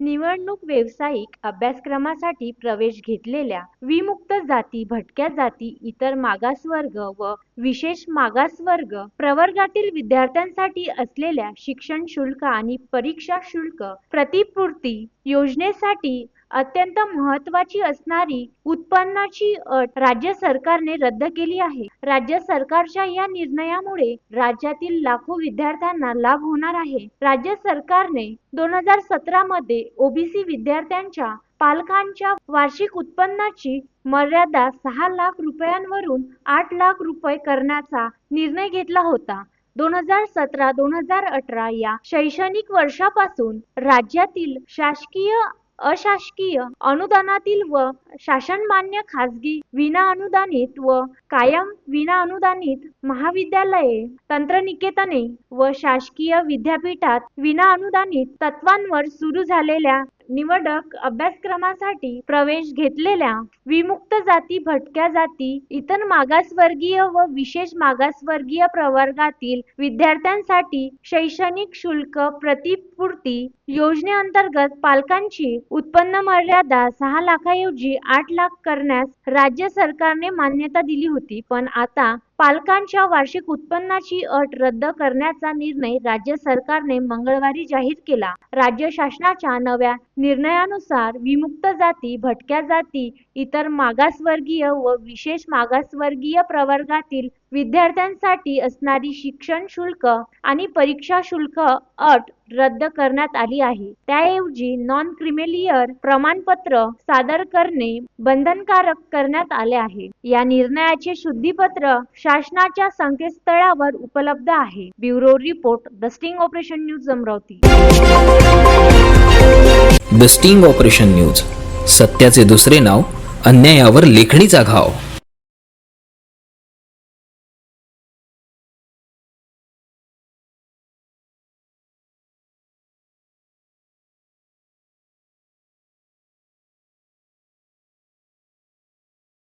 निवडणूक व्यावसायिक अभ्यासक्रमासाठी प्रवेश घेतलेल्या विमुक्त जाती भटक्या जाती इतर मागासवर्ग व विशेष मागासवर्ग प्रवर्गातील विद्यार्थ्यांसाठी असलेल्या शिक्षण शुल्क आणि परीक्षा शुल्क प्रतिपूर्ती योजनेसाठी अत्यंत महत्वाची असणारी उत्पन्नाची अट राज्य सरकारने रद्द केली आहे. राज्य सरकारच्या या निर्णयामुळे राज्यातील लाखो विद्यार्थ्यांना लाभ होणार आहे. राज्य सरकारने दोन हजार सतरा मध्ये ओबीसी विद्यार्थ्यांच्या पालकांच्या वार्षिक उत्पन्नाची मर्यादा सहा लाख रुपयांवरून आठ लाख रुपये करण्याचा निर्णय घेतला होता. दोन हजार सतरा दोन हजार अठरा या शैक्षणिक वर्षापासून राज्यातील शासकीय अशासकीय अनुदानातील व शासनमान्य खाजगी विना अनुदानित व कायम विना अनुदानित महाविद्यालये तंत्रनिकेतने व शासकीय विद्यापीठात विना अनुदानित तत्वांवर सुरू झालेल्या निवडक अभ्यासक्रमासाठी प्रवेश घेतलेल्या विमुक्त जाती भटक्या जाती इतर मागासवर्गीय व विशेष मागासवर्गीय प्रवर्गातील विद्यार्थ्यांसाठी शैक्षणिक शुल्क प्रतिपूर्ती योजनेअंतर्गत पालकांची उत्पन्न मर्यादा सहा लाखाऐवजी आठ लाख करण्यास राज्य सरकारने मान्यता दिली होती. पण आता पालकांच्या वार्षिक उत्पन्नाची अट रद्द करण्याचा निर्णय राज्य सरकारने मंगळवारी जाहीर केला. राज्य शासनाच्या नव्या निर्णयानुसार विमुक्त जाती भटक्या जाती इतर मागासवर्गीय व विशेष मागासवर्गीय प्रवर्गातील विद्यार्थ्यांसाठी असणारी शिक्षण शुल्क आणि परीक्षा शुल्क अट रद्द करण्यात आली आहे. त्याऐवजी नॉन क्रिमेलियर प्रमाणपत्र सादर करणे बंधनकारक करण्यात आले आहे. या निर्णयाचे शुद्धीपत्र शासनाच्या संकेतस्थळावर उपलब्ध आहे. Bureau report the sting operation news Amravati. The sting operation news सत्याचे दुसरे नाव अन्यायावर लेखणीचा घाव.